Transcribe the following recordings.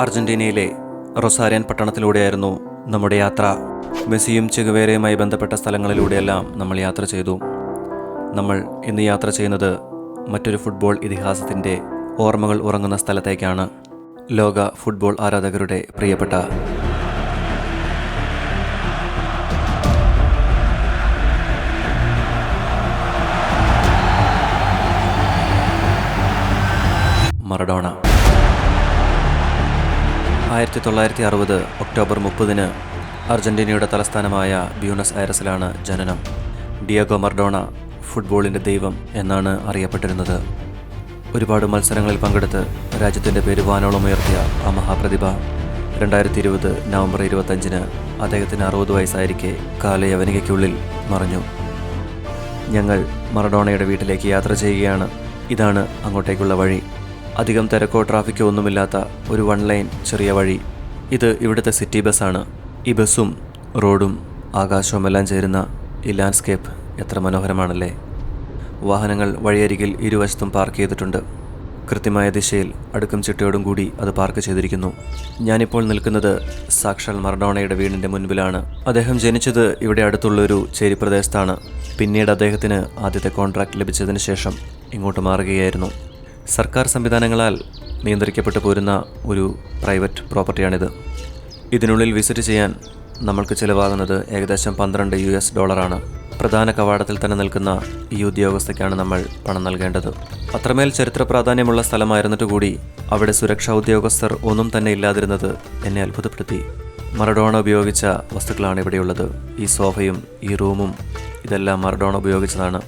അർജന്റീനയിലെ റൊസാരിയൻ പട്ടണത്തിലൂടെയായിരുന്നു നമ്മുടെ യാത്ര. മെസ്സിയും ചെഗുവേരയുമായി ബന്ധപ്പെട്ട സ്ഥലങ്ങളിലൂടെയെല്ലാം നമ്മൾ യാത്ര ചെയ്തു. നമ്മൾ ഇന്ന് യാത്ര ചെയ്യുന്നത് മറ്റൊരു ഫുട്ബോൾ ഇതിഹാസത്തിന്റെ ഓർമ്മകൾ ഉറങ്ങുന്ന സ്ഥലത്തേക്കാണ്. ലോക ഫുട്ബോൾ ആരാധകരുടെ പ്രിയപ്പെട്ട മറഡോണ. ആയിരത്തി തൊള്ളായിരത്തി അറുപത് ഒക്ടോബർ മുപ്പതിന് അർജന്റീനയുടെ തലസ്ഥാനമായ ബ്യൂണസ് ഐറസിലാണ് ജനനം. ഡിയഗോ മർഡോണ ഫുട്ബോളിന്റെ ദൈവം എന്നാണ് അറിയപ്പെട്ടിരുന്നത്. ഒരുപാട് മത്സരങ്ങളിൽ പങ്കെടുത്ത് രാജ്യത്തിന്റെ പേര് വാനോളം ഉയർത്തിയ ആ മഹാപ്രതിഭ രണ്ടായിരത്തി ഇരുപത് നവംബർ ഇരുപത്തഞ്ചിന് അദ്ദേഹത്തിന് അറുപത് വയസ്സായിരിക്കെ കാലയവനികയ്ക്കുള്ളിൽ മറഞ്ഞു. ഞങ്ങൾ മറഡോണയുടെ വീട്ടിലേക്ക് യാത്ര ചെയ്യുകയാണ്. ഇതാണ് അങ്ങോട്ടേക്കുള്ള വഴി. അധികം തിരക്കോ ട്രാഫിക്കോ ഒന്നുമില്ലാത്ത ഒരു വൺ ലൈൻ ചെറിയ വഴി. ഇത് ഇവിടുത്തെ സിറ്റി ബസ്സാണ് ഈ ബസ്സും റോഡും ആകാശവുമെല്ലാം ചേരുന്ന ഈ ലാൻഡ്സ്കേപ്പ് എത്ര മനോഹരമാണല്ലേ. വാഹനങ്ങൾ വഴിയരികിൽ ഇരുവശത്തും പാർക്ക് ചെയ്തിട്ടുണ്ട്. കൃത്യമായ ദിശയിൽ അടുക്കും ചിട്ടയോടും കൂടി അത് പാർക്ക് ചെയ്തിരിക്കുന്നു. ഞാനിപ്പോൾ നിൽക്കുന്നത് സാക്ഷാൽ മറഡോണയുടെ വീടിന്റെ മുൻപിലാണ്. അദ്ദേഹം ജനിച്ചത് ഇവിടെ അടുത്തുള്ളൊരു ചേരി പ്രദേശത്താണ്. പിന്നീട് അദ്ദേഹത്തിന് ആദ്യത്തെ കോൺട്രാക്ട് ലഭിച്ചതിന് ശേഷം ഇങ്ങോട്ട് മാറുകയായിരുന്നു. സർക്കാർ സംവിധാനങ്ങളാൽ നിയന്ത്രിക്കപ്പെട്ടു പോരുന്ന ഒരു പ്രൈവറ്റ് പ്രോപ്പർട്ടിയാണിത്. ഇതിനുള്ളിൽ വിസിറ്റ് ചെയ്യാൻ നമ്മൾക്ക് ചിലവാകുന്നത് ഏകദേശം പന്ത്രണ്ട് യു എസ് ഡോളറാണ്. പ്രധാന കവാടത്തിൽ തന്നെ നിൽക്കുന്ന ഈ ഉദ്യോഗസ്ഥയ്ക്കാണ് നമ്മൾ പണം നൽകേണ്ടത്. അത്രമേൽ ചരിത്ര പ്രാധാന്യമുള്ള സ്ഥലമായിരുന്നിട്ട് കൂടി അവിടെ സുരക്ഷാ ഉദ്യോഗസ്ഥർ ഒന്നും തന്നെ ഇല്ലാതിരുന്നത് എന്നെ അത്ഭുതപ്പെടുത്തി. മറഡോണ ഉപയോഗിച്ച വസ്തുക്കളാണ് ഇവിടെയുള്ളത്. ഈ സോഫയും ഈ റൂമും ഇതെല്ലാം മറഡോണ ഉപയോഗിച്ചതാണ്.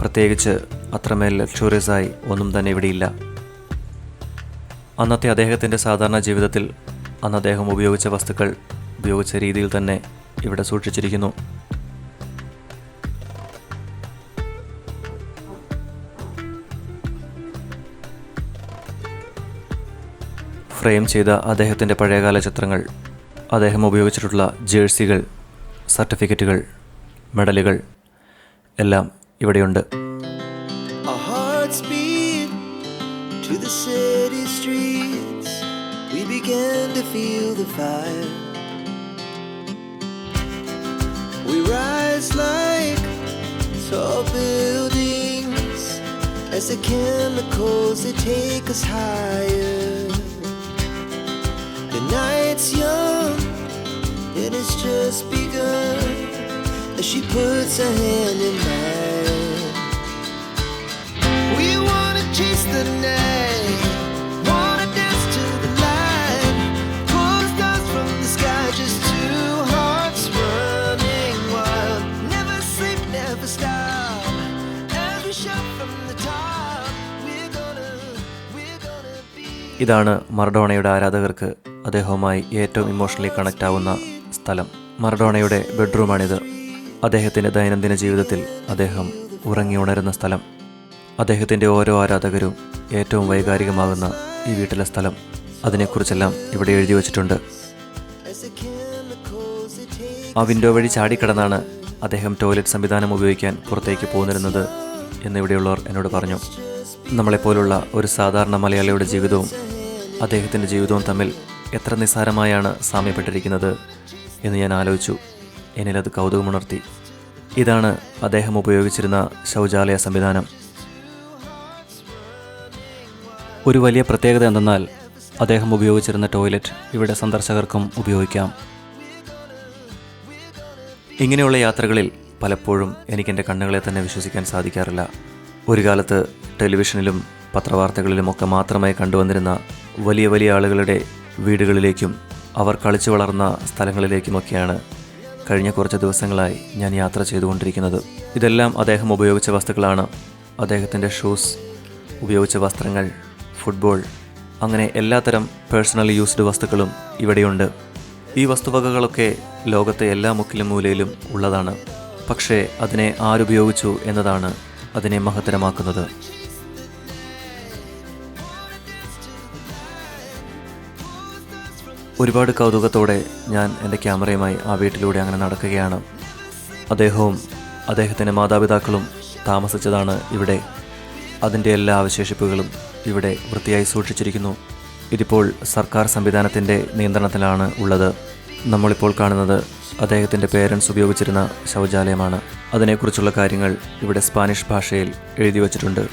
പ്രത്യേകിച്ച് അത്രമേൽ ലക്ഷൂറിയസായി ഒന്നും തന്നെ ഇവിടെയില്ല. അന്നത്തെ അദ്ദേഹത്തിന്റെ സാധാരണ ജീവിതത്തിൽ അന്ന് അദ്ദേഹം ഉപയോഗിച്ച വസ്തുക്കൾ ഉപയോഗിച്ച രീതിയിൽ തന്നെ ഇവിടെ സൂക്ഷിച്ചിരിക്കുന്നു. ഫ്രെയിം ചെയ്ത അദ്ദേഹത്തിന്റെ പഴയകാല ചിത്രങ്ങൾ അദ്ദേഹം ഉപയോഗിച്ചിട്ടുള്ള ജേഴ്സികൾ സർട്ടിഫിക്കറ്റുകൾ മെഡലുകൾ എല്ലാം ഇവിടെയുണ്ട് Our hearts beat to the city streets. We began to feel the fire. We rise like tall buildings as the chemicals they take us higher. The night's young and it's just begun as she puts her hand in mine. ഇതാണ് മറഡോണയുടെ ആരാധകർക്ക് അദ്ദേഹവുമായി ഏറ്റവും emotionally connect ആവുന്ന സ്ഥലം. മറഡോണയുടെ ബെഡ്റൂമാണിത് അദ്ദേഹത്തിന്റെ ദൈനംദിന ജീവിതത്തിൽ അദ്ദേഹം ഉറങ്ങി ഉണരുന്ന സ്ഥലം. അദ്ദേഹത്തിന്റെ ഓരോ ആരാധകരും ഏറ്റവും വൈകാരികമാകുന്ന ഈ വീട്ടിലെ സ്ഥലം അതിനെക്കുറിച്ചെല്ലാം ഇവിടെ എഴുതി വച്ചിട്ടുണ്ട്. ആ വിൻഡോ വഴി ചാടിക്കടന്നാണ് അദ്ദേഹം ടോയ്ലറ്റ് സംവിധാനം ഉപയോഗിക്കാൻ പുറത്തേക്ക് പോന്നിരുന്നത് എന്നിവിടെയുള്ളവർ എന്നോട് പറഞ്ഞു. നമ്മളെപ്പോലുള്ള ഒരു സാധാരണ മലയാളിയുടെ ജീവിതവും അദ്ദേഹത്തിന്റെ ജീവിതവും തമ്മിൽ എത്ര നിസ്സാരമായാണ് സാമ്യപ്പെട്ടിരിക്കുന്നത് എന്ന് ഞാൻ ആലോചിച്ചു. എന്നിലത് കൗതുകമുണർത്തി. ഇതാണ് അദ്ദേഹം ഉപയോഗിച്ചിരുന്ന ശൗചാലയ സംവിധാനം. ഒരു വലിയ പ്രത്യേകത എന്തെന്നാൽ അദ്ദേഹം ഉപയോഗിച്ചിരുന്ന ടോയ്ലറ്റ് ഇവിടെ സന്ദർശകർക്കും ഉപയോഗിക്കാം. ഇങ്ങനെയുള്ള യാത്രകളിൽ പലപ്പോഴും എനിക്ക് എന്റെ കണ്ണുകളെ തന്നെ വിശ്വസിക്കാൻ സാധിക്കാറില്ല. ഒരു കാലത്ത് ടെലിവിഷനിലും പത്രവാർത്തകളിലുമൊക്കെ മാത്രമായി കണ്ടുവന്നിരുന്ന വലിയ വലിയ ആളുകളുടെ വീടുകളിലേക്കും അവർ കളിച്ചു വളർന്ന സ്ഥലങ്ങളിലേക്കുമൊക്കെയാണ് കഴിഞ്ഞ കുറച്ച് ദിവസങ്ങളായി ഞാൻ യാത്ര ചെയ്തുകൊണ്ടിരിക്കുന്നത്. ഇതെല്ലാം അദ്ദേഹം ഉപയോഗിച്ച വസ്തുക്കളാണ്. അദ്ദേഹത്തിന്റെ ഷൂസ് ഉപയോഗിച്ച വസ്ത്രങ്ങൾ ഫുട്ബോൾ. അങ്ങനെ എല്ലാത്തരം പേഴ്സണൽ യൂസ്ഡ് വസ്തുക്കളും ഇവിടെയുണ്ട്. ഈ വസ്തുവകകളൊക്കെ ലോകത്തെ എല്ലാ മുക്കിലും മൂലയിലും ഉള്ളതാണ്. പക്ഷേ അതിനെ ആരുപയോഗിച്ചു എന്നതാണ് അതിനെ മഹത്തരമാക്കുന്നത്. ഒരുപാട് കൗതുകത്തോടെ ഞാൻ എന്റെ ക്യാമറയുമായി ആ വീട്ടിലൂടെ അങ്ങനെ നടക്കുകയാണ്. അദ്ദേഹവും അദ്ദേഹത്തിന്റെ മാതാപിതാക്കളും താമസിച്ചതാണ് ഇവിടെ. അതിന്റെ എല്ലാ അവശേഷിപ്പുകളും ഇവിടെ വൃത്തിയായി സൂക്ഷിച്ചിരിക്കുന്നു. ഇതിപ്പോൾ സർക്കാർ സംവിധാനത്തിന്റെ നിയന്ത്രണത്തിലാണ് ഉള്ളത്. നമ്മളിപ്പോൾ കാണുന്നത് അദ്ദേഹത്തിന്റെ പേരൻസ് ഉപയോഗിച്ചിരുന്ന ശൗചാലയമാണ്. അതിനെക്കുറിച്ചുള്ള കാര്യങ്ങൾ ഇവിടെ സ്പാനിഷ് ഭാഷയിൽ എഴുതി വച്ചിട്ടുണ്ട്.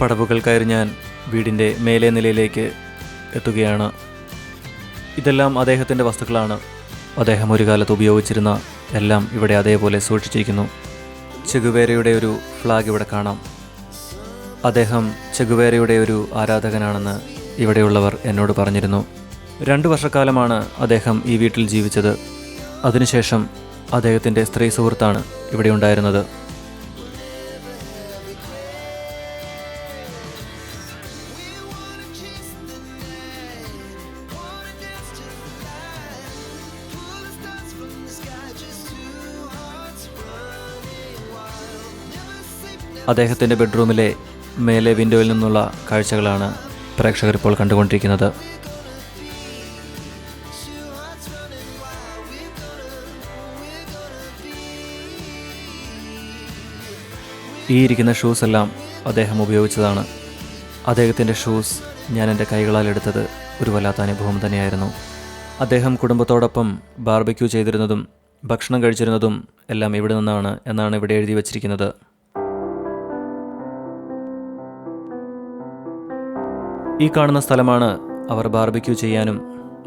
പടവുകൾ കയറി ഞാൻ വീടിന്റെ മേലെ നിലയിലേക്ക് എത്തുകയാണ്. ഇതെല്ലാം അദ്ദേഹത്തിന്റെ വസ്തുക്കളാണ്. അദ്ദേഹം ഒരു കാലത്ത് ഉപയോഗിച്ചിരുന്ന എല്ലാം ഇവിടെ അതേപോലെ സൂക്ഷിച്ചിരിക്കുന്നു. ചെഗുവേരയുടെ ഒരു ഫ്ലാഗ് ഇവിടെ കാണാം. അദ്ദേഹം ചെഗുവേരയുടെ ഒരു ആരാധകനാണെന്ന് ഇവിടെയുള്ളവർ എന്നോട് പറഞ്ഞിരുന്നു. രണ്ട് വർഷക്കാലമാണ് അദ്ദേഹം ഈ വീട്ടിൽ ജീവിച്ചത്. അതിനുശേഷം അദ്ദേഹത്തിന്റെ സ്ത്രീ സുഹൃത്താണ് ഇവിടെ ഉണ്ടായിരുന്നത്. അദ്ദേഹത്തിന്റെ ബെഡ്റൂമിലെ മേലെ വിൻഡോയിൽ നിന്നുള്ള കാഴ്ചകളാണ് പ്രേക്ഷകർ ഇപ്പോൾ കണ്ടുകൊണ്ടിരിക്കുന്നത്. ഈ ഇരിക്കുന്ന ഷൂസ് എല്ലാം അദ്ദേഹം ഉപയോഗിച്ചതാണ്. അദ്ദേഹത്തിന്റെ ഷൂസ് ഞാൻ എന്റെ കൈകളാൽ എടുത്തത് ഒരു വല്ലാത്ത അനുഭവം തന്നെയായിരുന്നു. അദ്ദേഹം കുടുംബത്തോടൊപ്പം ബാർബിക്യൂ ചെയ്തിരുന്നതും ഭക്ഷണം കഴിച്ചിരുന്നതും എല്ലാം ഇവിടെ നിന്നാണ് എന്നാണ് ഇവിടെ എഴുതി വച്ചിരിക്കുന്നത്. ഈ കാണുന്ന സ്ഥലമാണ് അവർ ബാർബിക്യൂ ചെയ്യാനും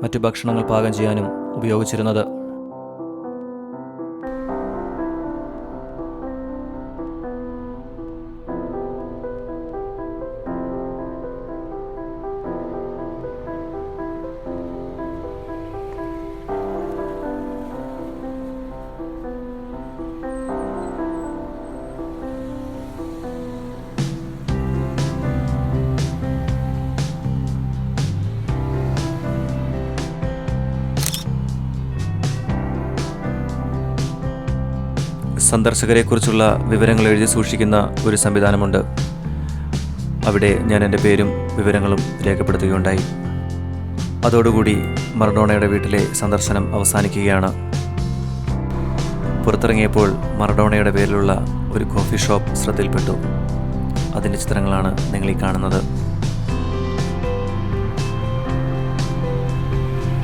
മറ്റു ഭക്ഷണങ്ങൾ പാകം ചെയ്യാനും ഉപയോഗിച്ചിരുന്നത്. സന്ദർശകരെക്കുറിച്ചുള്ള വിവരങ്ങൾ എഴുതി സൂക്ഷിക്കുന്ന ഒരു സംവിധാനമുണ്ട്. അവിടെ ഞാൻ എന്റെ പേരും വിവരങ്ങളും രേഖപ്പെടുത്തുകയുണ്ടായി. അതോടുകൂടി മറഡോണയുടെ വീട്ടിലെ സന്ദർശനം അവസാനിക്കുകയാണ്. പുറത്തിറങ്ങിയപ്പോൾ മറഡോണയുടെ പേരിലുള്ള ഒരു കോഫി ഷോപ്പ് ശ്രദ്ധയിൽപ്പെട്ടു. അതിന്റെ ചിത്രങ്ങളാണ് നിങ്ങൾ ഈ കാണുന്നത്.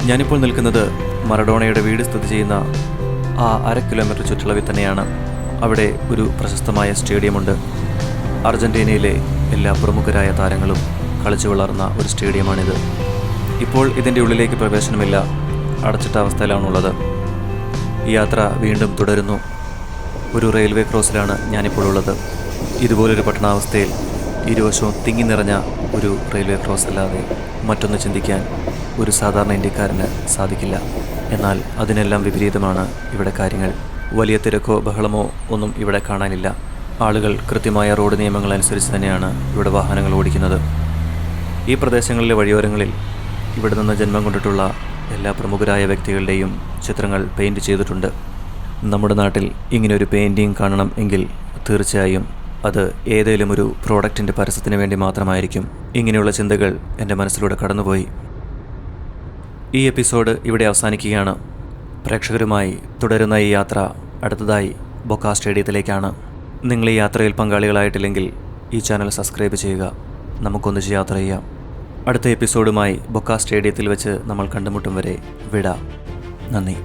ഞാനിപ്പോൾ നിൽക്കുന്നത് മറഡോണയുടെ വീട് സ്ഥിതി ചെയ്യുന്ന ആ അര കിലോമീറ്റർ ചുറ്റളവിൽ തന്നെയാണ് അവിടെ ഒരു പ്രശസ്തമായ സ്റ്റേഡിയമുണ്ട്. അർജന്റീനയിലെ എല്ലാ പ്രമുഖരായ താരങ്ങളും കളിച്ചു വളർന്ന ഒരു സ്റ്റേഡിയമാണിത്. ഇപ്പോൾ ഇതിന്റെ ഉള്ളിലേക്ക് പ്രവേശനമില്ല അടച്ചിട്ട അവസ്ഥയിലാണുള്ളത്. യാത്ര വീണ്ടും തുടരുന്നു. ഒരു റെയിൽവേ ക്രോസിലാണ് ഞാനിപ്പോൾ ഉള്ളത്. ഇതുപോലൊരു പട്ടണാവസ്ഥയിൽ ഇരുവശവും തിങ്ങി നിറഞ്ഞ ഒരു റെയിൽവേ ക്രോസ് അല്ലാതെ മറ്റൊന്ന് ചിന്തിക്കാൻ ഒരു സാധാരണ ഇന്ത്യക്കാരന് സാധിക്കില്ല. എന്നാൽ അതിനെല്ലാം വിപരീതമാണ് ഇവിടെ കാര്യങ്ങൾ. വലിയ തിരക്കോ ബഹളമോ ഒന്നും ഇവിടെ കാണാനില്ല. ആളുകൾ കൃത്യമായ റോഡ് നിയമങ്ങൾ അനുസരിച്ച് തന്നെയാണ് ഇവിടെ വാഹനങ്ങൾ ഓടിക്കുന്നത്. ഈ പ്രദേശങ്ങളിലെ വഴിയോരങ്ങളിൽ ഇവിടെ നിന്ന് ജന്മം കൊണ്ടിട്ടുള്ള എല്ലാ പ്രമുഖരായ വ്യക്തികളുടെയും ചിത്രങ്ങൾ പെയിന്റ് ചെയ്തിട്ടുണ്ട്. നമ്മുടെ നാട്ടിൽ ഇങ്ങനൊരു പെയിന്റിങ് കാണണം എങ്കിൽ തീർച്ചയായും അത് ഏതെങ്കിലും ഒരു പ്രോഡക്റ്റിന്റെ പരസ്യത്തിന് വേണ്ടി മാത്രമായിരിക്കും. ഇങ്ങനെയുള്ള ചിന്തകൾ എന്റെ മനസ്സിലൂടെ കടന്നുപോയി. ഈ എപ്പിസോഡ് ഇവിടെ അവസാനിക്കുകയാണ്. പ്രേക്ഷകരുമായി തുടരുന്ന ഈ യാത്ര അടുത്തതായി ബൊക്ക സ്റ്റേഡിയത്തിലേക്കാണ്. നിങ്ങൾ ഈ യാത്രയിൽ പങ്കാളികളായിട്ടില്ലെങ്കിൽ ഈ ചാനൽ സബ്സ്ക്രൈബ് ചെയ്യുക. നമുക്കൊന്നിച്ച് യാത്ര ചെയ്യാം. അടുത്ത എപ്പിസോഡുമായി ബൊക്ക സ്റ്റേഡിയത്തിൽ വെച്ച് നമ്മൾ കണ്ടുമുട്ടും വരെ വിട. നന്ദി.